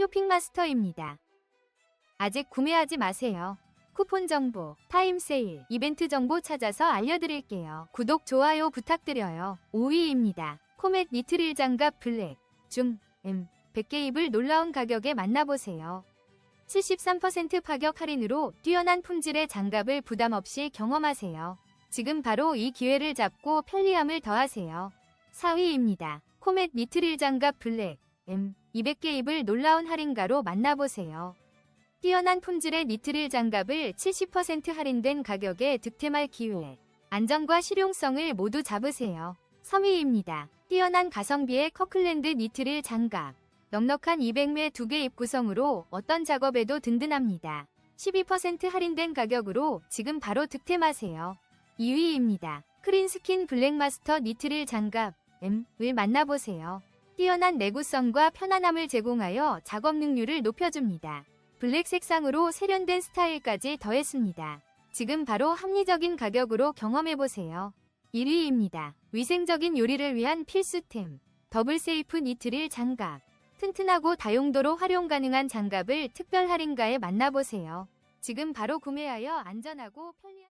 쇼핑마스터입니다. 아직 구매하지 마세요. 쿠폰 정보, 타임 세일, 이벤트 정보 찾아서 알려드릴게요. 구독, 좋아요 부탁드려요. 5위입니다. 코멧 니트릴 장갑 블랙, 중, M, 100개 입을 놀라운 가격에 만나보세요. 73% 파격 할인으로 뛰어난 품질의 장갑을 부담 없이 경험하세요. 지금 바로 이 기회를 잡고 편리함을 더하세요. 4위입니다. 코멧 니트릴 장갑 블랙, M, 200개 입을 놀라운 할인가로 만나보세요. 뛰어난 품질의 니트릴 장갑을 70% 할인된 가격에 득템할 기회. 안정과 실용성을 모두 잡으세요. 3위입니다. 뛰어난 가성비의 커클랜드 니트릴 장갑. 넉넉한 200매 2개 입 구성으로 어떤 작업에도 든든합니다. 12% 할인된 가격으로 지금 바로 득템하세요. 2위입니다. 크린스킨 블랙마스터 니트릴 장갑 M을 만나보세요. 뛰어난 내구성과 편안함을 제공하여 작업 능률을 높여줍니다. 블랙 색상으로 세련된 스타일까지 더했습니다. 지금 바로 합리적인 가격으로 경험해보세요. 1위입니다. 위생적인 요리를 위한 필수템. 더블 세이프 니트릴 장갑. 튼튼하고 다용도로 활용 가능한 장갑을 특별 할인가에 만나보세요. 지금 바로 구매하여 안전하고 편리한